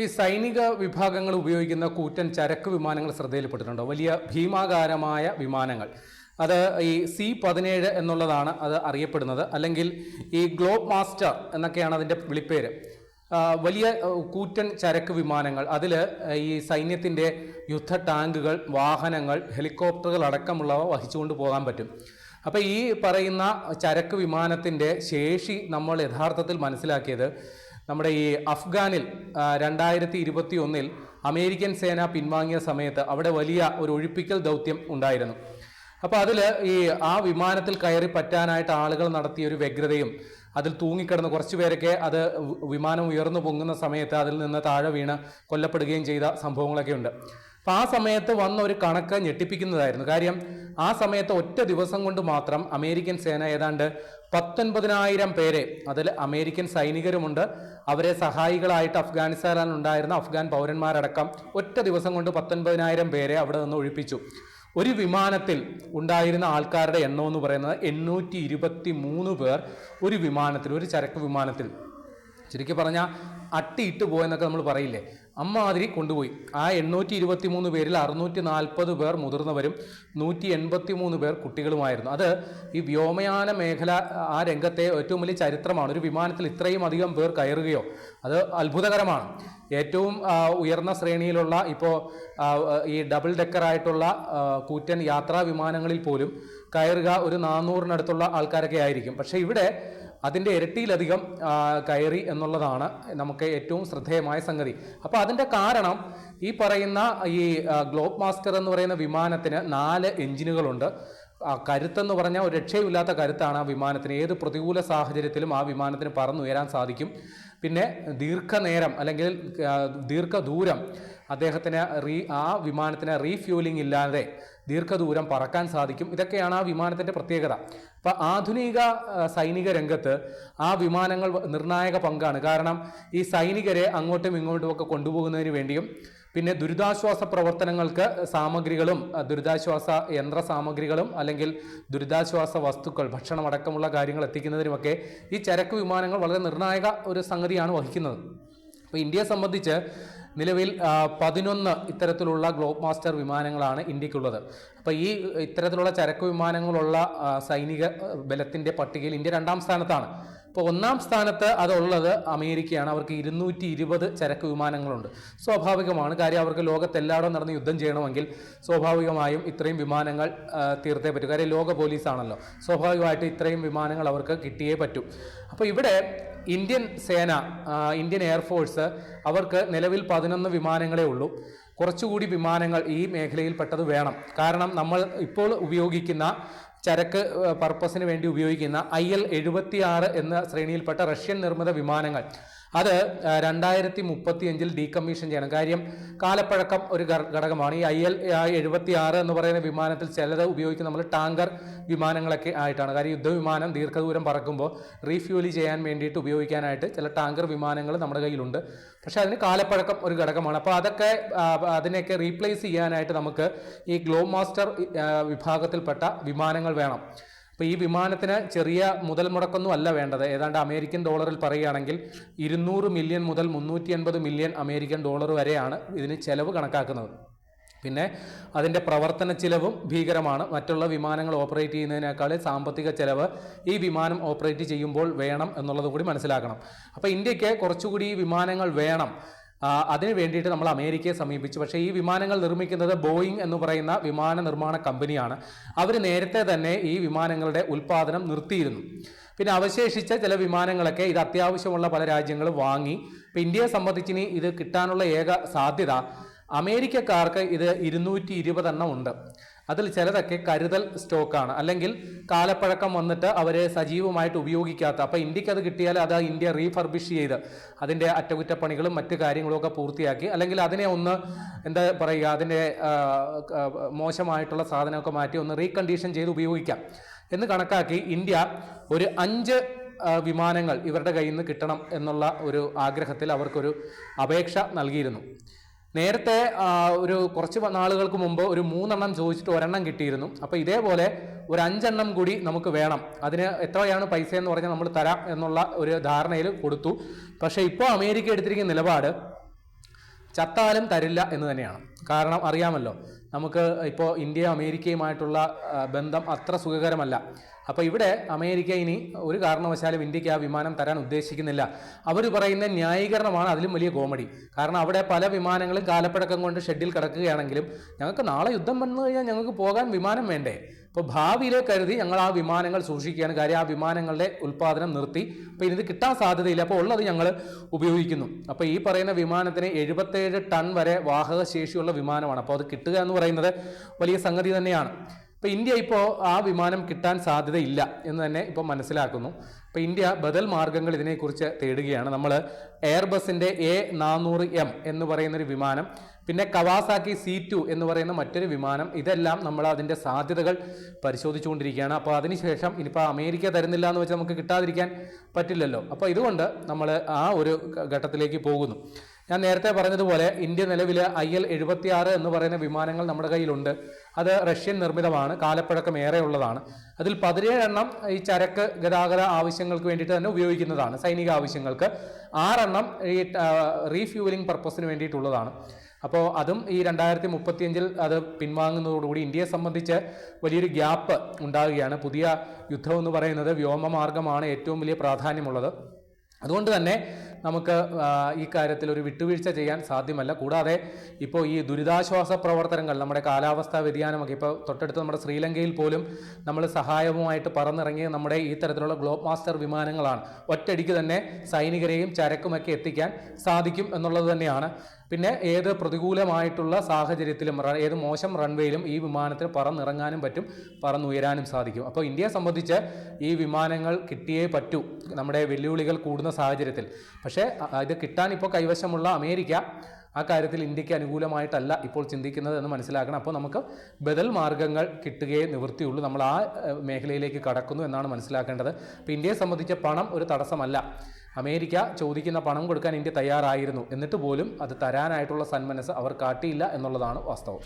ഈ സൈനിക വിഭാഗങ്ങൾ ഉപയോഗിക്കുന്ന കൂറ്റൻ ചരക്ക് വിമാനങ്ങൾ ശ്രദ്ധയിൽപ്പെട്ടിട്ടുണ്ടോ. വലിയ ഭീമാകാരമായ വിമാനങ്ങൾ. അത് ഈ സി പതിനേഴ് എന്നുള്ളതാണ് അത് അറിയപ്പെടുന്നത്. അല്ലെങ്കിൽ ഈ ഗ്ലോബ് മാസ്റ്റർ എന്നൊക്കെയാണ് അതിന്റെ വിളിപ്പേര്. വലിയ കൂറ്റൻ ചരക്ക് വിമാനങ്ങൾ. അതിൽ ഈ സൈന്യത്തിന്റെ യുദ്ധ ടാങ്കുകൾ വാഹനങ്ങൾ ഹെലികോപ്റ്ററുകൾ അടക്കമുള്ളവ വഹിച്ചുകൊണ്ട് പോകാൻ പറ്റും. അപ്പോൾ ഈ പറയുന്ന ചരക്ക് വിമാനത്തിന്റെ ശേഷി നമ്മൾ യഥാർത്ഥത്തിൽ മനസ്സിലാക്കിയത് നമ്മുടെ ഈ അഫ്ഗാനിൽ രണ്ടായിരത്തി ഇരുപത്തി ഒന്നിൽ അമേരിക്കൻ സേന പിൻവാങ്ങിയ സമയത്ത് അവിടെ വലിയ ഒരു ഒഴിപ്പിക്കൽ ദൗത്യം ഉണ്ടായിരുന്നു. അപ്പോൾ അതിൽ ഈ ആ വിമാനത്തിൽ കയറി പറ്റാനായിട്ട് ആളുകൾ നടത്തിയ ഒരു വ്യഗ്രതയും അതിൽ തൂങ്ങിക്കിടന്ന് കുറച്ചു പേരൊക്കെ അത് വിമാനം ഉയർന്നു പൊങ്ങുന്ന സമയത്ത് അതിൽ നിന്ന് താഴെ വീണ് കൊല്ലപ്പെടുകയും ചെയ്ത സംഭവങ്ങളൊക്കെ ഉണ്ട്. അപ്പോൾ ആ സമയത്ത് വന്ന ഒരു കണക്ക് ഞെട്ടിപ്പിക്കുന്നതായിരുന്നു. കാര്യം ആ സമയത്ത് ഒറ്റ ദിവസം കൊണ്ട് മാത്രം അമേരിക്കൻ സേന ഏതാണ്ട് പത്തൊൻപതിനായിരം പേരെ അതിൽ അമേരിക്കൻ സൈനികരുമുണ്ട്. അവരെ സഹായികളായിട്ട് അഫ്ഗാനിസ്ഥാനിൽ ഉണ്ടായിരുന്ന അഫ്ഗാൻ പൗരന്മാരടക്കം ഒറ്റ ദിവസം കൊണ്ട് പത്തൊൻപതിനായിരം പേരെ അവിടെ നിന്ന് ഒഴിപ്പിച്ചു. ഒരു വിമാനത്തിൽ ഉണ്ടായിരുന്ന ആൾക്കാരുടെ എണ്ണം എന്ന് പറയുന്നത് എണ്ണൂറ്റി ഇരുപത്തി മൂന്ന് പേർ ഒരു വിമാനത്തിൽ ഒരു ചരക്ക് വിമാനത്തിൽ. ശരിക്കും പറഞ്ഞാൽ അട്ടിയിട്ട് പോയെന്നൊക്കെ നമ്മൾ പറയില്ലേ? അമ്മാതിരി കൊണ്ടുപോയി. ആ എണ്ണൂറ്റി ഇരുപത്തി മൂന്ന് പേരിൽ അറുന്നൂറ്റി നാൽപ്പത് പേർ മുതിർന്നവരും നൂറ്റി എൺപത്തി മൂന്ന് പേർ കുട്ടികളുമായിരുന്നു. അത് ഈ വ്യോമയാന മേഖല ആ രംഗത്തെ ഏറ്റവും വലിയ ചരിത്രമാണ്. ഒരു വിമാനത്തിൽ ഇത്രയും അധികം പേർ കയറുകയോ അത് അത്ഭുതകരമാണ്. ഏറ്റവും ഉയർന്ന ശ്രേണിയിലുള്ള ഇപ്പോൾ ഈ ഡബിൾ ഡെക്കറായിട്ടുള്ള കൂറ്റൻ യാത്രാ വിമാനങ്ങളിൽ പോലും കയറുക ഒരു നാനൂറിനടുത്തുള്ള ആൾക്കാരൊക്കെ ആയിരിക്കും. പക്ഷേ ഇവിടെ അതിന്റെ ഇരട്ടിയിലധികം കയറി എന്നുള്ളതാണ് നമുക്ക് ഏറ്റവും ശ്രദ്ധേയമായ സംഗതി. അപ്പോൾ അതിന്റെ കാരണം ഈ പറയുന്ന ഈ ഗ്ലോബ് മാസ്റ്റർ എന്ന് പറയുന്ന വിമാനത്തിന് നാല് എഞ്ചിനുകളുണ്ട്. കരുത്തെന്ന് പറഞ്ഞാൽ ഒരു രക്ഷയുമില്ലാത്ത കരുത്താണ് ആ വിമാനത്തിന്. ഏത് പ്രതികൂല സാഹചര്യത്തിലും ആ വിമാനത്തിന് പറന്നുയരാൻ സാധിക്കും. പിന്നെ ദീർഘനേരം അല്ലെങ്കിൽ ദീർഘദൂരം അദ്ദേഹത്തിന് റീ ആ വിമാനത്തിന് റീഫ്യൂലിംഗ് ഇല്ലാതെ ദീർഘദൂരം പറക്കാൻ സാധിക്കും. ഇതൊക്കെയാണ് ആ വിമാനത്തിന്റെ പ്രത്യേകത. അപ്പോൾ ആധുനിക സൈനിക രംഗത്ത് ആ വിമാനങ്ങൾ നിർണായക പങ്കാണ്. കാരണം ഈ സൈനികരെ അങ്ങോട്ടും ഇങ്ങോട്ടും ഒക്കെ കൊണ്ടുപോകുന്നതിന് വേണ്ടിയും പിന്നെ ദുരിതാശ്വാസ പ്രവർത്തനങ്ങൾക്ക് സാമഗ്രികളും ദുരിതാശ്വാസ യന്ത്ര സാമഗ്രികളും അല്ലെങ്കിൽ ദുരിതാശ്വാസ വസ്തുക്കൾ ഭക്ഷണമടക്കമുള്ള കാര്യങ്ങൾ എത്തിക്കുന്നതിനുമൊക്കെ ഈ ചരക്ക് വിമാനങ്ങൾ വളരെ നിർണായക ഒരു സംഗതിയാണ് വഹിക്കുന്നത്. അപ്പോൾ ഇന്ത്യയെ സംബന്ധിച്ച് നിലവിൽ പതിനൊന്ന് ഇത്തരത്തിലുള്ള ഗ്ലോബ് മാസ്റ്റർ വിമാനങ്ങളാണ് ഇന്ത്യക്കുള്ളത്. അപ്പോൾ ഈ ഇത്തരത്തിലുള്ള ചരക്ക് വിമാനങ്ങളുള്ള സൈനിക ബലത്തിന്റെ പട്ടികയിൽ ഇന്ത്യ രണ്ടാം സ്ഥാനത്താണ്. ഇപ്പോൾ ഒന്നാം സ്ഥാനത്ത് അതുള്ളത് അമേരിക്കയാണ്. അവർക്ക് ഇരുന്നൂറ്റി ഇരുപത് ചരക്ക് വിമാനങ്ങളുണ്ട്. സ്വാഭാവികമാണ് കാര്യം അവർക്ക് ലോകത്തെല്ലായിടവും നടന്ന് യുദ്ധം ചെയ്യണമെങ്കിൽ സ്വാഭാവികമായും ഇത്രയും വിമാനങ്ങൾ തീർത്തേ പറ്റൂ. കാര്യം ലോക പോലീസാണല്ലോ. സ്വാഭാവികമായിട്ട് ഇത്രയും വിമാനങ്ങൾ അവർക്ക് കിട്ടിയേ പറ്റൂ. അപ്പോൾ ഇവിടെ ഇന്ത്യൻ സേന ഇന്ത്യൻ എയർഫോഴ്സ് അവർക്ക് നിലവിൽ പതിനൊന്ന് വിമാനങ്ങളേ ഉള്ളൂ. കുറച്ചുകൂടി വിമാനങ്ങൾ ഈ മേഖലയിൽ മേഖലയിൽപ്പെട്ടത് വേണം. കാരണം നമ്മൾ ഇപ്പോൾ ഉപയോഗിക്കുന്ന ചരക്ക് പർപ്പസിന് വേണ്ടി ഉപയോഗിക്കുന്ന ഐ എൽ എഴുപത്തി ആറ് എന്ന ശ്രേണിയിൽപ്പെട്ട റഷ്യൻ നിർമ്മിത വിമാനങ്ങൾ. അത് രണ്ടായിരത്തി മുപ്പത്തി അഞ്ചിൽ ഡീകമ്മീഷൻ ചെയ്യണം. കാര്യം കാലപ്പഴക്കം ഒരു ഘടകമാണ്. ഈ ഐ എൽ എഴുപത്തി ആറ് എന്ന് പറയുന്ന വിമാനത്തിൽ ചിലത് ഉപയോഗിക്കുന്ന നമ്മൾ ടാങ്കർ വിമാനങ്ങളൊക്കെ ആയിട്ടാണ്. കാര്യം യുദ്ധവിമാനം ദീർഘദൂരം പറക്കുമ്പോൾ റീഫ്യൂലി ചെയ്യാൻ വേണ്ടിയിട്ട് ഉപയോഗിക്കാനായിട്ട് ചില ടാങ്കർ വിമാനങ്ങൾ നമ്മുടെ കയ്യിലുണ്ട്. പക്ഷേ അതിന് കാലപ്പഴക്കം ഒരു ഘടകമാണ്. അപ്പോൾ അതൊക്കെ അതിനെയൊക്കെ റീപ്ലേസ് ചെയ്യാനായിട്ട് നമുക്ക് ഈ ഗ്ലോബ് മാസ്റ്റർ വിഭാഗത്തിൽപ്പെട്ട വിമാനങ്ങൾ വേണം. അപ്പോൾ ഈ വിമാനത്തിന് ചെറിയ മുതൽ മുടക്കൊന്നും അല്ല വേണ്ടത്. ഏതാണ്ട് അമേരിക്കൻ ഡോളറിൽ പറയുകയാണെങ്കിൽ ഇരുന്നൂറ് മില്യൺ മുതൽ മുന്നൂറ്റി എൺപത് മില്യൺ അമേരിക്കൻ ഡോളർ വരെയാണ് ഇതിന് ചെലവ് കണക്കാക്കുന്നത്. പിന്നെ അതിന്റെ പ്രവർത്തന ചിലവും ഭീകരമാണ്. മറ്റുള്ള വിമാനങ്ങൾ ഓപ്പറേറ്റ് ചെയ്യുന്നതിനേക്കാൾ സാമ്പത്തിക ചിലവ് ഈ വിമാനം ഓപ്പറേറ്റ് ചെയ്യുമ്പോൾ വേണം എന്നുള്ളത് കൂടി മനസ്സിലാക്കണം. അപ്പോൾ ഇന്ത്യയ്ക്ക് കുറച്ചുകൂടി ഈ വിമാനങ്ങൾ വേണം. അതിന് വേണ്ടിയിട്ട് നമ്മൾ അമേരിക്കയെ സമീപിച്ചു. പക്ഷേ ഈ വിമാനങ്ങൾ നിർമ്മിക്കുന്നത് ബോയിങ് എന്ന് പറയുന്ന വിമാന നിർമ്മാണ കമ്പനിയാണ്. അവർ നേരത്തെ തന്നെ ഈ വിമാനങ്ങളുടെ ഉൽപ്പാദനം നിർത്തിയിരുന്നു. പിന്നെ അവശേഷിച്ച ചില വിമാനങ്ങളൊക്കെ ഇത് അത്യാവശ്യമുള്ള പല രാജ്യങ്ങളും വാങ്ങി. ഇപ്പം ഇന്ത്യയെ സംബന്ധിച്ചിനി ഇത് കിട്ടാനുള്ള ഏക സാധ്യത അമേരിക്കക്കാർക്ക് ഇത് ഇരുന്നൂറ്റി ഇരുപതെണ്ണം ഉണ്ട്. അതിൽ ചിലതൊക്കെ കരുതൽ സ്റ്റോക്കാണ്. അല്ലെങ്കിൽ കാലപ്പഴക്കം വന്നിട്ട് അവരെ സജീവമായിട്ട് ഉപയോഗിക്കാത്ത. അപ്പോൾ ഇന്ത്യയ്ക്ക് അത് കിട്ടിയാൽ അത് ഇന്ത്യ റീഫർബിഷ് ചെയ്ത് അതിന്റെ അറ്റകുറ്റപ്പണികളും മറ്റു കാര്യങ്ങളും ഒക്കെ പൂർത്തിയാക്കി. അല്ലെങ്കിൽ അതിനെ ഒന്ന് എന്താ പറയുക അതിന്റെ മോശമായിട്ടുള്ള സാധനമൊക്കെ മാറ്റി ഒന്ന് റീകണ്ടീഷൻ ചെയ്ത് ഉപയോഗിക്കാം. എന്ന് കണക്കാക്കി ഇന്ത്യ ഒരു അഞ്ച് വിമാനങ്ങൾ ഇവരുടെ കയ്യിൽ നിന്ന് കിട്ടണം എന്നുള്ള ഒരു ആഗ്രഹത്തിൽ അവർക്കൊരു അപേക്ഷ നൽകിയിരുന്നു. നേരത്തെ ഒരു കുറച്ച് നാളുകൾക്ക് മുമ്പ് ഒരു മൂന്നെണ്ണം ചോദിച്ചിട്ട് ഒരെണ്ണം കിട്ടിയിരുന്നു. അപ്പോൾ ഇതേപോലെ ഒരു അഞ്ചെണ്ണം കൂടി നമുക്ക് വേണം. അതിന് എത്രയാണ് പൈസ എന്ന് പറഞ്ഞാൽ നമ്മൾ തരാം എന്നുള്ള ഒരു ധാരണയിൽ കൊടുത്തു. പക്ഷേ ഇപ്പോൾ അമേരിക്ക എടുത്തിരിക്കുന്ന നിലപാട് ചത്താലും തരില്ല എന്ന് തന്നെയാണ്. കാരണം അറിയാമല്ലോ നമുക്ക് ഇപ്പോൾ ഇന്ത്യ അമേരിക്കയുമായിട്ടുള്ള ബന്ധം അത്ര സുഖകരമല്ല. അപ്പോൾ ഇവിടെ അമേരിക്ക ഇനി ഒരു കാരണവശാലും ഇന്ത്യയ്ക്ക് ആ വിമാനം തരാൻ ഉദ്ദേശിക്കുന്നില്ല. അവർ പറയുന്ന ന്യായീകരണമാണ് അതിലും വലിയ കോമഡി. കാരണം അവിടെ പല വിമാനങ്ങളും കാലപ്പഴക്കം കൊണ്ട് ഷെഡിൽ കിടക്കുകയാണെങ്കിലും ഞങ്ങൾക്ക് നാളെ യുദ്ധം വന്നു കഴിഞ്ഞാൽ ഞങ്ങൾക്ക് പോകാൻ വിമാനം വേണ്ടേ? അപ്പോൾ ഭാവിയിലെ കരുതി ഞങ്ങൾ ആ വിമാനങ്ങൾ സൂക്ഷിക്കുകയാണ്. കാര്യം ആ വിമാനങ്ങളുടെ ഉൽപ്പാദനം നിർത്തി. അപ്പോൾ ഇത് കിട്ടാൻ സാധ്യതയില്ല. അപ്പോൾ ഉള്ളത് ഞങ്ങൾ ഉപയോഗിക്കുന്നു. അപ്പോൾ ഈ പറയുന്ന വിമാനത്തിന് എഴുപത്തേഴ് ടൺ വരെ വാഹക ശേഷിയുള്ള വിമാനമാണ്. അപ്പോൾ അത് കിട്ടുക എന്ന് പറയുന്നത് വലിയ സംഗതി തന്നെയാണ്. ഇപ്പോൾ ഇന്ത്യ ഇപ്പോൾ ആ വിമാനം കിട്ടാൻ സാധ്യതയില്ല എന്ന് തന്നെ ഇപ്പോൾ മനസ്സിലാക്കുന്നു. ഇപ്പോൾ ഇന്ത്യ ബദൽ മാർഗങ്ങൾ ഇതിനെക്കുറിച്ച് തേടുകയാണ്. നമ്മൾ എയർബസിന്റെ എ നാനൂറ് എം എന്ന് പറയുന്നൊരു വിമാനം പിന്നെ കവാസാക്കി സി ടു എന്ന് പറയുന്ന മറ്റൊരു വിമാനം. ഇതെല്ലാം നമ്മൾ അതിന്റെ സാധ്യതകൾ പരിശോധിച്ചുകൊണ്ടിരിക്കുകയാണ്. അപ്പോൾ അതിനുശേഷം ഇനിയിപ്പോൾ അമേരിക്ക തരുന്നില്ല എന്ന് വെച്ചാൽ നമുക്ക് കിട്ടാതിരിക്കാൻ പറ്റില്ലല്ലോ. അപ്പോൾ ഇതുകൊണ്ട് നമ്മൾ ആ ഒരു ഘട്ടത്തിലേക്ക് പോകുന്നു. ഞാൻ നേരത്തെ പറഞ്ഞതുപോലെ ഇന്ത്യ നിലവിൽ ഐ എൽ എഴുപത്തിയാറ് എന്ന് പറയുന്ന വിമാനങ്ങൾ നമ്മുടെ കയ്യിലുണ്ട്. അത് റഷ്യൻ നിർമ്മിതമാണ്. കാലപ്പഴക്കം ഏറെ ഉള്ളതാണ് അതിൽ പതിനേഴെണ്ണം ഈ ചരക്ക് ഗതാഗത ആവശ്യങ്ങൾക്ക് വേണ്ടിയിട്ട് തന്നെ ഉപയോഗിക്കുന്നതാണ്. സൈനിക ആവശ്യങ്ങൾക്ക്. ആറെണ്ണം ഈ റീഫ്യൂവലിംഗ് പർപ്പസിന് വേണ്ടിയിട്ടുള്ളതാണ്. അപ്പോൾ അതും ഈ രണ്ടായിരത്തി മുപ്പത്തിയഞ്ചിൽ അത് പിൻവാങ്ങുന്നതോടുകൂടി ഇന്ത്യയെ സംബന്ധിച്ച് വലിയൊരു ഗ്യാപ്പ് ഉണ്ടാകുകയാണ് പുതിയ യുദ്ധം എന്ന് പറയുന്നത് വ്യോമമാർഗമാണ് ഏറ്റവും വലിയ പ്രാധാന്യമുള്ളത്. അതുകൊണ്ട് തന്നെ നമുക്ക് ഈ കാര്യത്തിൽ ഒരു വിട്ടുവീഴ്ച ചെയ്യാൻ സാധ്യമല്ല. കൂടാതെ ഇപ്പോൾ ഈ ദുരിതാശ്വാസ പ്രവർത്തനങ്ങൾ നമ്മുടെ കാലാവസ്ഥാ വ്യതിയാനമൊക്കെ ഇപ്പോൾ തൊട്ടടുത്ത് നമ്മുടെ ശ്രീലങ്കയിൽ പോലും നമ്മൾ സഹായവുമായിട്ട് പറന്നിറങ്ങിയ നമ്മുടെ ഈ തരത്തിലുള്ള ഗ്ലോബ് മാസ്റ്റർ വിമാനങ്ങളാണ് ഒറ്റയടിക്ക് തന്നെ സൈനികരെയും ചരക്കുമൊക്കെ എത്തിക്കാൻ സാധിക്കും എന്നുള്ളത് തന്നെയാണ്. പിന്നെ ഏത് പ്രതികൂലമായിട്ടുള്ള സാഹചര്യത്തിലും ഏത് മോശം റൺവേയിലും ഈ വിമാനത്തിന് പറന്നിറങ്ങാനും പറ്റും പറന്നുയരാനും സാധിക്കും. അപ്പോൾ ഇന്ത്യയെ സംബന്ധിച്ച് ഈ വിമാനങ്ങൾ കിട്ടിയേ പറ്റൂ. നമ്മുടെ വെല്ലുവിളികൾ കൂടുന്ന സാഹചര്യത്തിൽ. പക്ഷേ ഇത് കിട്ടാൻ ഇപ്പോൾ കൈവശമുള്ള അമേരിക്ക ആ കാര്യത്തിൽ ഇന്ത്യയ്ക്ക് അനുകൂലമായിട്ടല്ല ഇപ്പോൾ ചിന്തിക്കുന്നത് എന്ന് മനസ്സിലാക്കണം. അപ്പോൾ നമുക്ക് ബദൽ മാർഗങ്ങൾ കിട്ടുകയേ നിവൃത്തിയുള്ളൂ. നമ്മൾ ആ മേഖലയിലേക്ക് കടക്കുന്നു എന്നാണ് മനസ്സിലാക്കേണ്ടത്. അപ്പോൾ ഇന്ത്യയെ സംബന്ധിച്ച പണം ഒരു തടസ്സമല്ല. അമേരിക്ക ചോദിക്കുന്ന പണം കൊടുക്കാൻ ഇന്ത്യ തയ്യാറായിരുന്നു. എന്നിട്ട് പോലും അത് തരാനായിട്ടുള്ള സന്മനസ് അവർ കാട്ടിയില്ല എന്നുള്ളതാണ് വാസ്തവം.